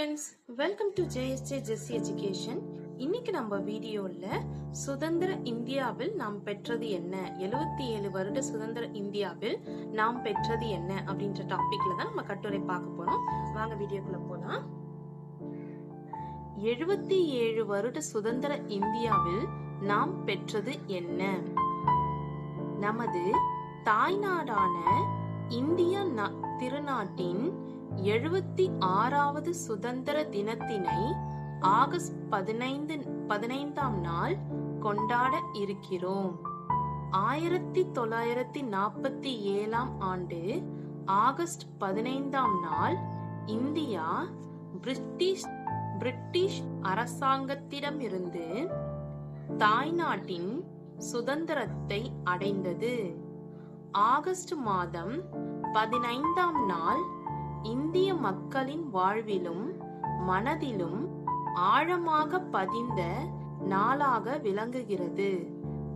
Friends welcome to JSJ Jessy education இன்னைக்கு நம்ம வீடியோல சுதந்திர இந்தியாவில் நாம் பெற்றது என்ன? எழுபத்தி ஏழு வருட சுதந்திர இந்தியாவில் நாம் பெற்றது என்ன? அப்படின்ற டாபிக்ல தான் நம்ம கட்டுரை பார்க்க போறோம். வாங்க வீடியோக்குள்ள போலாம். எழுபத்தி ஏழு வருட சுதந்திர இந்தியாவில் நாம் பெற்றது என்ன? நமது தாய்நாடான இந்திய நா- திருநாட்டின் எழுபத்தி ஆறாவது சுதந்திர தினத்தினை ஆகஸ்ட் பதினைந்து பதினைந்தாம் நாள் கொண்டாட இருக்கிறோம். ஆயிரத்தி தொள்ளாயிரத்தி நாற்பத்தி ஏழாம் ஆண்டு ஆகஸ்ட் பதினைந்தாம் நாள் இந்தியா பிரிட்டிஷ் பிரிட்டிஷ் அரசாங்கத்திடமிருந்து தாய்நாட்டின் சுதந்திரத்தை அடைந்தது. ஆகஸ்ட் மாதம் பதினைந்தாம் நாள் இந்திய மக்களின் வாழ்விலும் மனதிலும் ஆழமாக பதிந்த நாளாக விளங்குகிறது.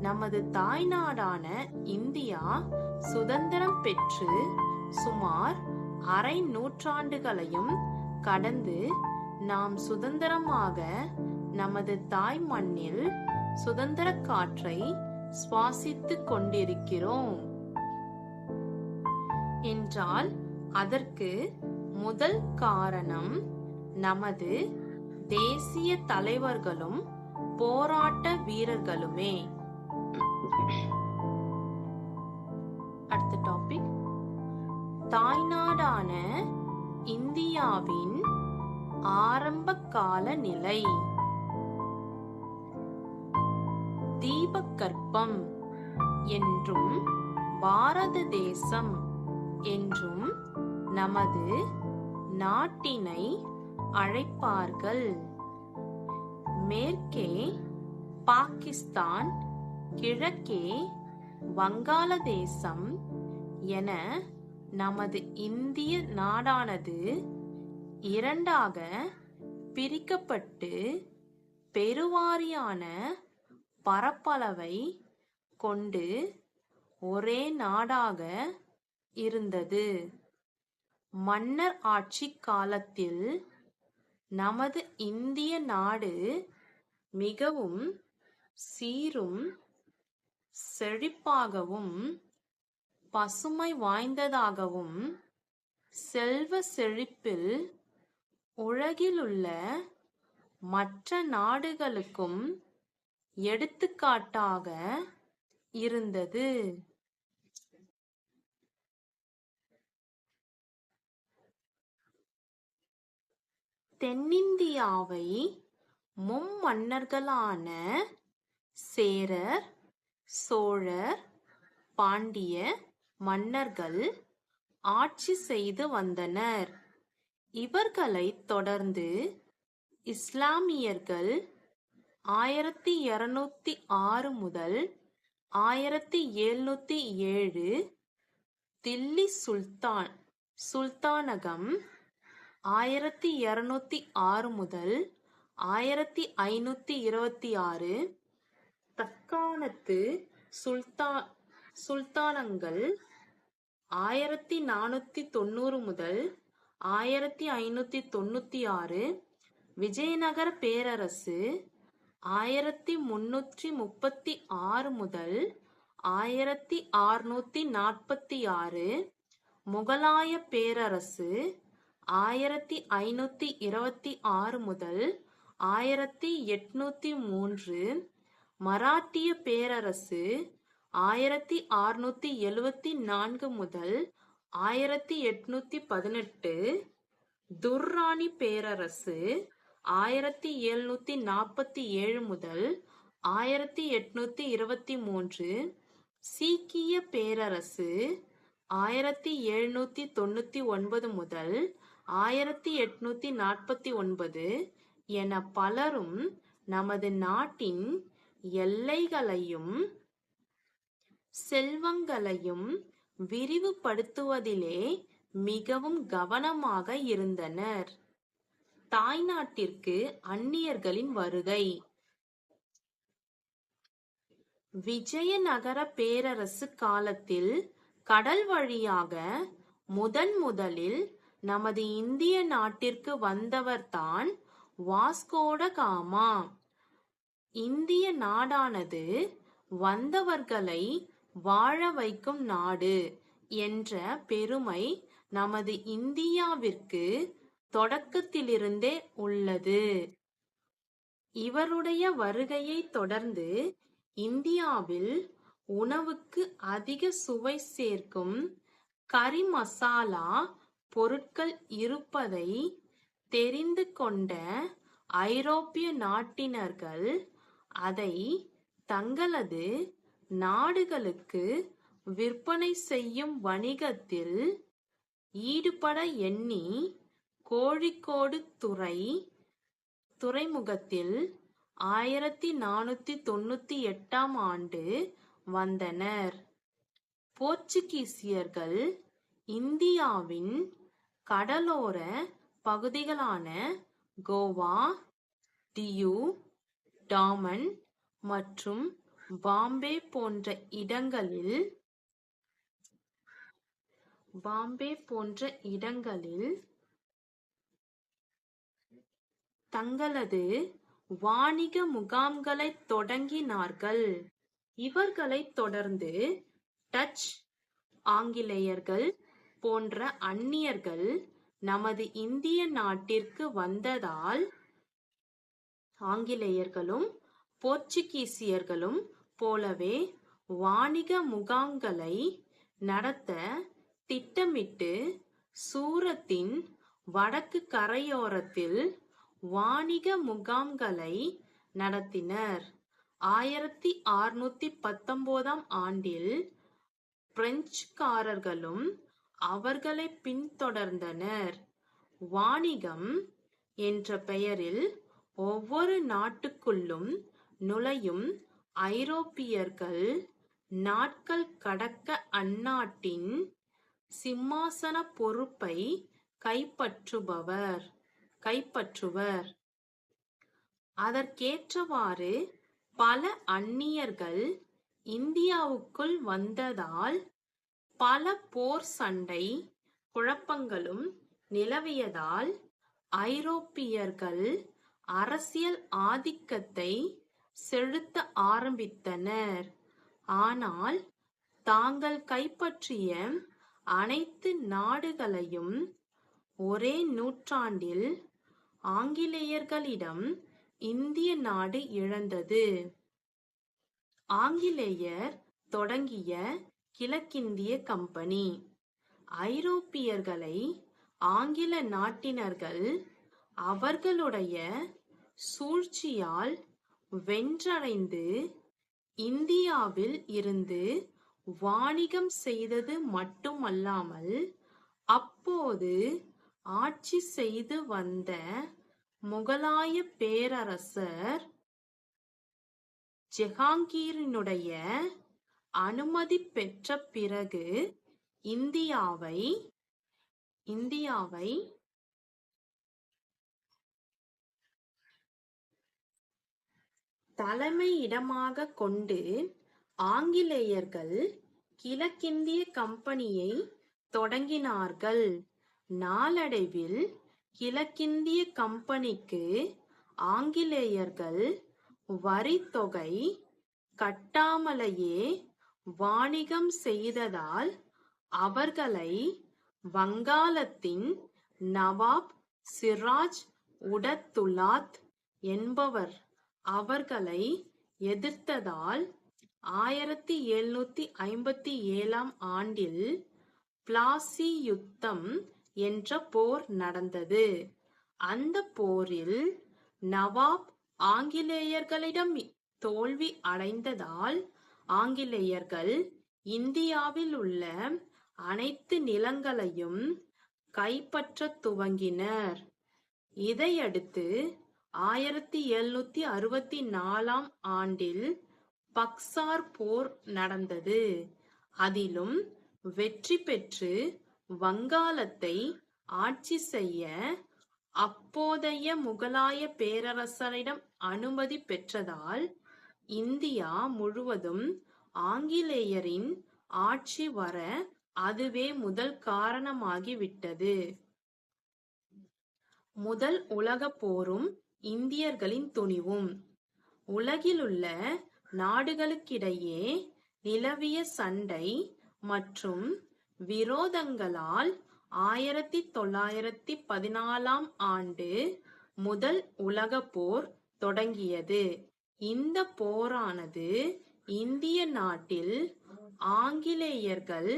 நமது தாய்நாடான இந்தியா சுதந்திரம் பெற்று சுமார் அரை நூற்றாண்டுகளையும் கடந்து நாம் சுதந்திரமாக நமது தாய் மண்ணில் சுதந்திர காற்றை சுவாசித்துக் கொண்டிருக்கிறோம். என்றால் அதற்கு முதல் காரணம் நமது தேசிய தலைவர்களும் போராட்ட வீரர்களுமே. அடுத்த டாபிக் தாய்நாடான இந்தியாவின் ஆரம்ப கால நிலை. தீபகற்பம் என்றும் பாரத தேசம் என்றும் நமது நாட்டினை அழைப்பார்கள். மேற்கே பாகிஸ்தான் கிழக்கே வங்காளதேசம் என நமது இந்திய நாடானது இரண்டாக பிரிக்கப்பட்டு பெருவாரியான பரப்பளவை கொண்டு ஒரே நாடாக இருந்தது. மன்னர் ஆட்சி காலத்தில் நமது இந்திய நாடு மிகவும் சீரும் செழிப்பாகவும் பசுமை வாய்ந்ததாகவும் செல்வ செழிப்பில் உலகிலுள்ள மற்ற நாடுகளுக்கும் எடுத்துக்காட்டாக இருந்தது. தென்னிந்தியாவை மும்மன்னர்களான சேரர் சோழர் பாண்டிய மன்னர்கள் ஆட்சி செய்து வந்தனர். இவர்களைத் தொடர்ந்து இஸ்லாமியர்கள் ஆயிரத்தி இருநூத்தி ஆறு முதல் ஆயிரத்தி எழுநூத்தி ஏழு தில்லி சுல்தான் சுல்தானகம் ஆயிரத்தி இரநூத்தி ஆறு முதல் ஆயிரத்தி ஐநூத்தி இருபத்தி ஆறு தக்காணத்து சுல்தா சுல்தானங்கள் ஆயிரத்தி நானூத்தி தொண்ணூறு முதல் ஆயிரத்தி ஐநூத்தி தொண்ணூத்தி ஆறு விஜயநகர பேரரசு ஆயிரத்தி முன்னூற்றி முப்பத்தி ஆறு முதல் ஆயிரத்தி ஆறுநூத்தி நாற்பத்தி ஆறு முகலாய பேரரசு ஆயிரத்தி ஐநூத்தி இருபத்தி ஆறு முதல் ஆயிரத்தி எட்நூத்தி மூன்று மராட்டிய பேரரசு ஆயிரத்தி ஆறுநூத்தி எழுவத்தி நான்கு முதல் ஆயிரத்தி எட்நூத்தி பதினெட்டு துர்ராணி பேரரசு ஆயிரத்தி எழுநூத்தி நாற்பத்தி ஏழு முதல் ஆயிரத்தி எட்நூத்தி இருபத்தி மூன்று சீக்கிய பேரரசு ஆயிரத்தி எழுநூத்தி தொண்ணூத்தி ஒன்பது முதல் ஆயிரத்தி எட்நூத்தி நாற்பத்தி ஒன்பது என பலரும் நமது நாட்டின் எல்லைகளையும் செல்வங்களையும் விரிவுபடுத்துவதிலே மிகவும் கவனமாக இருந்தனர். தாய்நாட்டிற்கு அந்நியர்களின் வருகை. விஜயநகர பேரரசு காலத்தில் கடல் வழியாக முதன் முதலில் நமது இந்திய நாட்டிற்கு வந்தவர்தான் வாஸ்கோட காமா. இந்திய நாடானது வந்தவர்களை வாழ வைக்கும் நாடு என்ற பெருமை நமது இந்தியாவிற்கு தொடக்கத்திலிருந்தே உள்ளது. இவருடைய வருகையை தொடர்ந்து இந்தியாவில் உணவுக்கு அதிக சுவை சேர்க்கும் கறி மசாலா பொருட்கள் இருப்பதை தெரிந்து கொண்ட ஐரோப்பிய நாட்டினர்கள் அதை தங்களது நாடுகளுக்கு விற்பனை செய்யும் வணிகத்தில் ஈடுபட எண்ணி கோழிக்கோடு துறை துறைமுகத்தில் ஆயிரத்தி நானூத்தி தொண்ணூத்தி எட்டாம் ஆண்டு வந்தனர். போர்ச்சுகீசியர்கள் இந்தியாவின் கடலோர பகுதிகளான கோவா டியு, டாமன் மற்றும் பாம்பே போன்ற இடங்களில் பாம்பே போன்ற இடங்களில் தங்களது வாணிக முகாம்களை தொடங்கினார்கள். இவர்களைத் தொடர்ந்து டச் ஆங்கிலேயர்கள் போன்ற அந்நியர்கள் நமது இந்திய நாட்டிற்கு வந்ததால் ஆங்கிலேயர்களும் போர்ச்சுகீசியர்களும் போலவே வாணிக முகாம்களை நடத்த திட்டமிட்டு சூரத்தின் வடக்கு கரையோரத்தில் வாணிக முகாம்களை நடத்தினர். ஆயிரத்தி அறுநூத்தி பத்தொன்பதாம் ஆண்டில் பிரெஞ்சுக்காரர்களும் அவர்களை பின்தொடர்ந்தனர். வாணிகம் என்ற பெயரில் ஒவ்வொரு நாட்டுக்குள்ளும் நுழையும் ஐரோப்பியர்கள் நாட்கள் கடக்க அந்நாட்டின் சிம்மாசன பொறுப்பை கைப்பற்றுபவர் கைப்பற்றுவர். அதற்கேற்றவாறு பல அந்நியர்கள் இந்தியாவுக்குள் வந்ததால் பல போர் சண்டை குழப்பங்களும் நிலவியதால் ஐரோப்பியர்கள் அரசியல் ஆதிக்கத்தை செலுத்த ஆரம்பித்தனர். ஆனால் தாங்கள் கைப்பற்றிய அனைத்து நாடுகளையும் ஒரே நூற்றாண்டில் ஆங்கிலேயர்களிடம் இந்திய நாடு இழந்தது. ஆங்கிலேயர் தொடங்கிய கிழக்கிந்திய கம்பெனி ஐரோப்பியர்களை ஆங்கில நாட்டினர்கள் அவர்களுடைய சூழ்ச்சியால் வென்றடைந்து இந்தியாவில் இருந்து வாணிகம் செய்தது மட்டுமல்லாமல் அப்போது ஆட்சி செய்து வந்த முகலாய பேரரசர் ஜெஹாங்கீரினுடைய அனுமதி பெற்ற பிறகு இந்தியாவை இந்தியாவை தலைமையிடமாக கொண்டு ஆங்கிலேயர்கள் கிழக்கிந்திய கம்பெனியை தொடங்கினார்கள். நாளடைவில் கிழக்கிந்திய கம்பெனிக்கு ஆங்கிலேயர்கள் வரித்தொகை கட்டாமலேயே வாணிகம் செய்ததால் அவர்களை வங்காளத்தின் நவாப் சிராஜ் உடத்துலாத் என்பவர் அவர்களை எதிர்த்ததால் ஆயிரத்தி எழுநூத்தி ஐம்பத்தி ஏழாம் ஆண்டில் பிளாசி யுத்தம் என்ற போர் நடந்தது. அந்த போரில் நவாப் ஆங்கிலேயர்களிடம் தோல்வி அடைந்ததால் ஆங்கிலேயர்கள் இந்தியாவில் உள்ள அனைத்து நிலங்களையும் கைப்பற்றத் துவங்கினர். இதையடுத்து ஆயிரத்தி எழுநூத்தி அறுபத்தி நாலாம் ஆண்டில் பக்சார் போர் நடந்தது. அதிலும் வெற்றி பெற்று வங்காளத்தை ஆட்சி செய்ய அப்போதைய முகலாய பேரரசரிடம் அனுமதி பெற்றதால் இந்தியா முழுவதும் ஆங்கிலேயரின் ஆட்சி வர அதுவே முதல் காரணமாகிவிட்டது. முதல் உலகப் போரும் இந்தியர்களின் துணிவும். உலகிலுள்ள நாடுகளுக்கிடையே நிலவிய சண்டை மற்றும் விரோதங்களால் ஆயிரத்தி தொள்ளாயிரத்தி பதினாலாம் ஆண்டு முதல் உலகப் போர் தொடங்கியது. இந்த போரானது இந்திய நாட்டில் ஆங்கிலேயர்கள்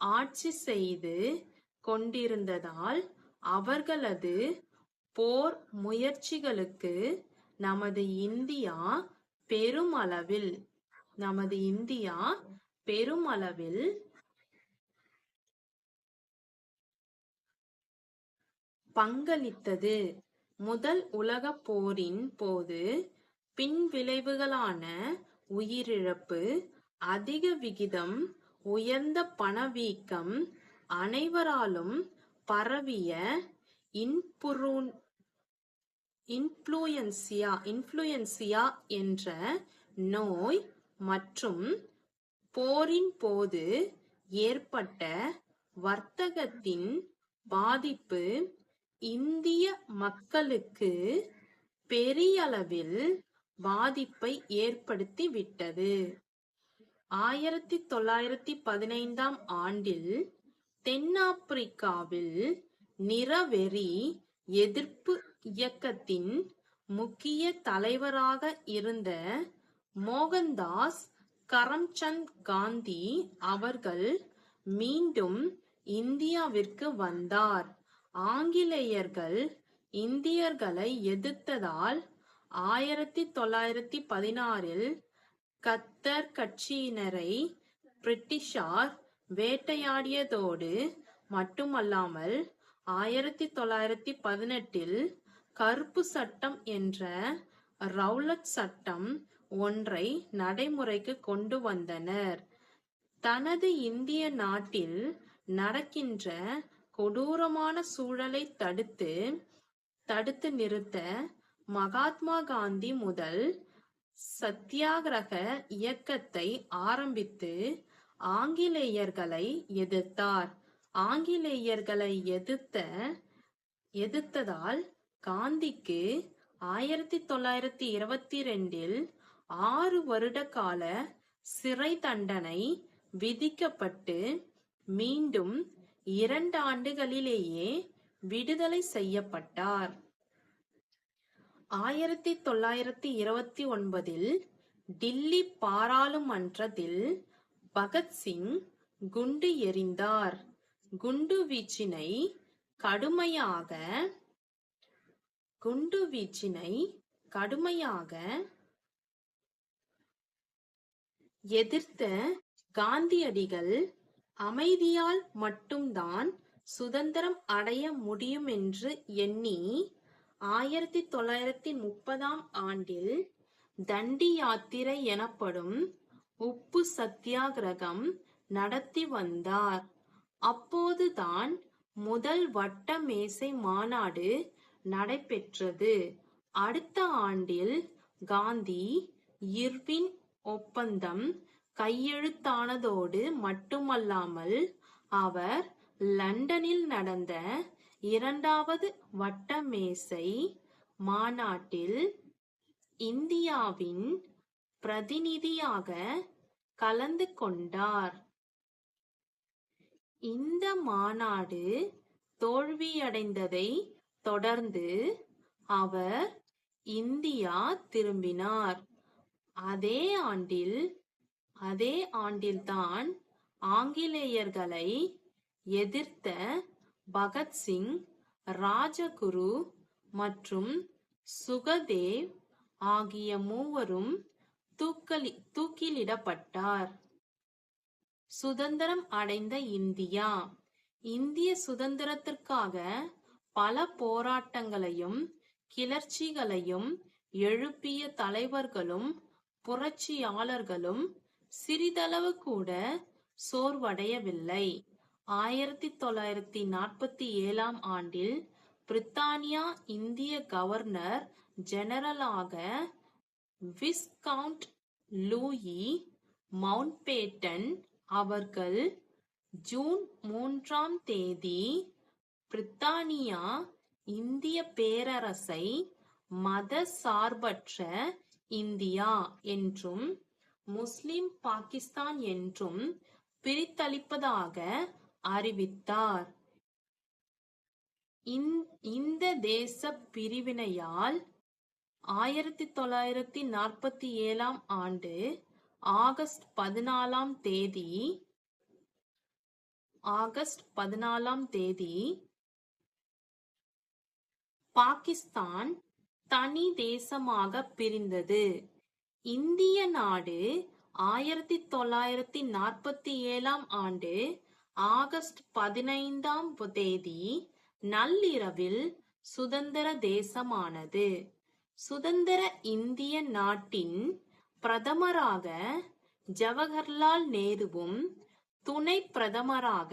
ஆட்சி செய்து கொண்டிருந்ததால் அவர்களது போர் முயற்சிகளுக்கு நமது இந்தியா பெருமளவில் நமது இந்தியா பெருமளவில் பங்களித்தது. முதல் உலகப் போரின் போது பின்விளைவுகளான உயிரிழப்பு அதிக விகிதம் உயர்ந்த பணவீக்கம் அனைவராலும் பரவிய இன்புரு இன்ஃப்ளூயன்சியா இன்ஃப்ளூயன்சியா என்ற நோய் மற்றும் போரின் போது ஏற்பட்ட வர்த்தகத்தின் பாதிப்பு இந்திய மக்களுக்கு பெரியளவில் பாதிப்பை ஏற்படுத்திவிட்டது. ஆயிரத்தி தொள்ளாயிரத்தி பதினைந்தாம் ஆண்டில் தென்னாப்பிரிக்காவில் நிறவெறி எதிர்ப்பு இயக்கத்தின் முக்கிய தலைவராக இருந்த மோகன்தாஸ் கரம்சந்த் காந்தி அவர்கள் மீண்டும் இந்தியாவிற்கு வந்தார். ஆங்கிலேயர்கள் இந்தியர்களை எதிர்த்ததால் ஆயிரத்தி தொள்ளாயிரத்தி பதினாறில் கத்தர் கட்சியினரை பிரிட்டிஷார் வேட்டையாடியதோடு மட்டுமல்லாமல் ஆயிரத்தி தொள்ளாயிரத்தி பதினெட்டில் கருப்பு சட்டம் என்ற ரவுலட் சட்டம் ஒன்றை நடைமுறைக்கு கொண்டு வந்தனர். தனது இந்திய நாட்டில் நடக்கின்ற கொடூரமான சூழலை தடுத்து தடுத்து நிறுத்த மகாத்மா காந்தி முதல் சத்தியாகிரக இயக்கத்தை ஆரம்பித்து ஆங்கிலேயர்களை எதிர்த்தார். ஆங்கிலேயர்களை எதிர்த்த எதிர்த்ததால் காந்திக்கு ஆயிரத்தி தொள்ளாயிரத்தி இருபத்தி ரெண்டில் ஆறு வருட கால சிறை தண்டனை விதிக்கப்பட்டு மீண்டும் இரண்டு ஆண்டுகளிலேயே விடுதலை செய்யப்பட்டார். ஆயிரத்தி தொள்ளாயிரத்தி இருபத்தி ஒன்பதில் டில்லி பாராளுமன்றத்தில் பகத்சிங் குண்டு எறிந்தார். குண்டு வீச்சினை கடுமையாக குண்டு வீச்சினை கடுமையாக எதிர்த்த காந்தியடிகள் அமைதியால் மட்டும்தான் சுதந்திரம் அடைய முடியும் என்று எண்ணி ஆயிரத்தி தொள்ளாயிரத்தி முப்பதாம் ஆண்டில் தண்டி யாத்திரை எனப்படும் உப்பு சத்தியாகிரகம் நடத்தி வந்தார். அப்போதுதான் முதல் வட்ட மேசை மாநாடு நடைபெற்றது. அடுத்த ஆண்டில் காந்தி இர்வின் ஒப்பந்தம் கையெழுத்தானதோடு மட்டுமல்லாமல் அவர் லண்டனில் நடந்த இரண்டாவது வட்டமேசை மாநாட்டில் இந்தியாவின் பிரதிநிதியாக கலந்து கொண்டார். இந்த மாநாடு தோல்வியடைந்ததை தொடர்ந்து அவர் இந்தியா திரும்பினார். அதே ஆண்டில் அதே ஆண்டில்தான் ஆங்கிலேயர்களை எதிர்த்த பகத்சிங் ராஜகுரு மற்றும் சுகதேவ் ஆகிய மூவரும் தூக்கலி தூக்கிலிடப்பட்டார். சுதந்திரம் அடைந்த இந்தியா. இந்திய சுதந்திரத்திற்காக பல போராட்டங்களையும் கிளர்ச்சிகளையும் எழுப்பிய தலைவர்களும் புரட்சியாளர்களும் சிறிதளவு கூட சோர்வடையவில்லை. ஆயிரத்தி தொள்ளாயிரத்தி நாற்பத்தி ஏழாம் ஆண்டில் பிரித்தானியா இந்திய கவர்னர் ஜெனரலாக விஸ்கவுண்ட் லூயி மவுண்ட்பேட்டன் அவர்கள் ஜூன் மூன்றாம் தேதி பிரித்தானியா இந்திய பேரரசை மத சார்பற்ற இந்தியா என்றும் முஸ்லிம் பாகிஸ்தான் என்றும் பிரித்தளிப்பதாக அறிவித்தார். இந்த- தேச பிரிவினையால் ஆயிரத்தி தொள்ளாயிரத்தி நாற்பத்தி ஏழாம் ஆண்டு ஆகஸ்ட் பதினாலாம் தேதி ஆகஸ்ட் பதினாலாம் தேதி பாகிஸ்தான் தனி தேசமாக பிரிந்தது. இந்திய நாடு ஆயிரத்தி தொள்ளாயிரத்தி நாற்பத்தி ஏழாம் ஆண்டு ஆகஸ்ட் பதினைந்தாம் தேதி நள்ளிரவில் சுதந்திர தேசமானது. சுதந்திர இந்திய நாட்டின் பிரதமராக ஜவஹர்லால் நேருவும் துணை பிரதமராக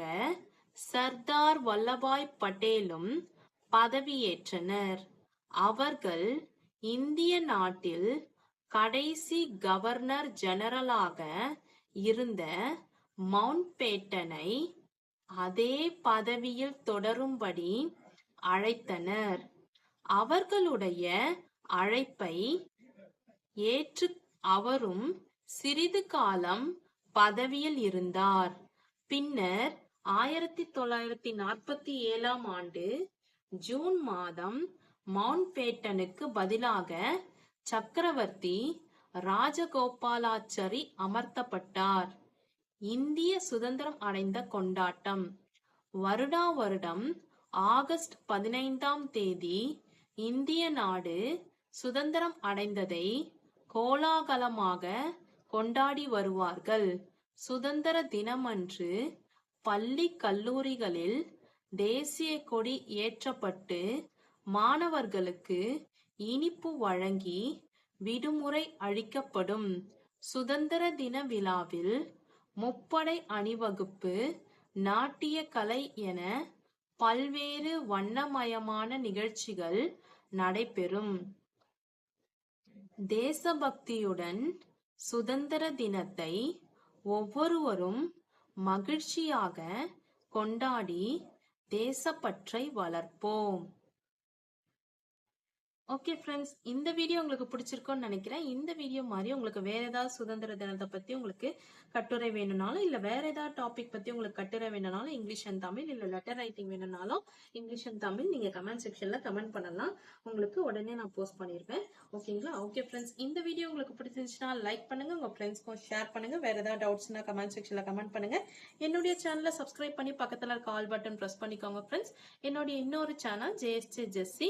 சர்தார் வல்லபாய் பட்டேலும் பதவியேற்றனர். அவர்கள் இந்திய நாட்டில் கடைசி கவர்னர் ஜெனரலாக இருந்த மவுண்ட்பேட்டனை அதே பதவியில் தொடரும்படி அழைத்தனர். அவர்களுடைய அழைப்பை ஏற்று அவரும் சிறிது காலம் பதவியில் இருந்தார். பின்னர் ஆயிரத்தி தொள்ளாயிரத்தி நாற்பத்தி ஏழாம் ஆண்டு ஜூன் மாதம் மவுண்ட்பேட்டனுக்கு பதிலாக சக்கரவர்த்தி ராஜகோபாலாச்சாரி அமர்த்தப்பட்டார். இந்திய சுதந்திரம் அடைந்த கொண்டாட்டம். வருடா வருடம் ஆகஸ்ட் பதினைந்தாம் தேதி இந்திய நாடு சுதந்திரம் அடைந்ததை கோலாகலமாக கொண்டாடி வருவார்கள். சுதந்திர தினமன்று பள்ளி கல்லூரிகளில் தேசிய கொடி ஏற்றப்பட்டு மாணவர்களுக்கு இனிப்பு வழங்கி விடுமுறை அளிக்கப்படும். சுதந்திர தின விழாவில் முப்படை அணிவகுப்பு நாட்டிய கலை என பல்வேறு வண்ணமயமான நிகழ்ச்சிகள் நடைபெறும். தேசபக்தியுடன் சுதந்திர தினத்தை ஒவ்வொருவரும் மகிழ்ச்சியாக கொண்டாடி தேசப்பற்றை வளர்ப்போம். ஓகே ஃப்ரெண்ட்ஸ் இந்த வீடியோ உங்களுக்கு பிடிச்சிருக்கும்னு நினைக்கிறேன். இந்த வீடியோ மாதிரி உங்களுக்கு வேற ஏதாவது சுதந்திர தினத்தை பத்தி உங்களுக்கு கட்டுரை வேணும்னாலும் இல்ல வேற ஏதாவது டாபிக் பத்தி உங்களுக்கு கட்டுரை வேணும்னாலும் இங்கிலீஷ் அண்ட் தமிழ் இல்ல லெட்டர் ரைட்டிங் வேணும்னாலும் இங்கிலீஷ் அண்ட் தமிழ் நீங்க கமெண்ட் செக்ஷன்ல கமெண்ட் பண்ணலாம். உங்களுக்கு உடனே நான் போஸ்ட் பண்ணிருப்பேன். ஓகேங்களா ஓகே ஃப்ரெண்ட்ஸ் இந்த வீடியோ உங்களுக்கு பிடிச்சிருந்துச்சுன்னா லைக் பண்ணுங்க. உங்க ஃப்ரெண்ட்ஸ்க்கும் ஷேர் பண்ணுங்க. வேற ஏதாவது டவுட்ஸ்னா கமெண்ட் செக்ஷன்ல கமெண்ட் பண்ணுங்க. என்னுடைய சேனலை சப்ஸ்கிரைப் பண்ணி பக்கத்துல இருக்க ஆல் பட்டன் பிரஸ் பண்ணிக்கோங்க ஃப்ரெண்ட்ஸ் என்னுடைய இன்னொரு channel JSJ Jessy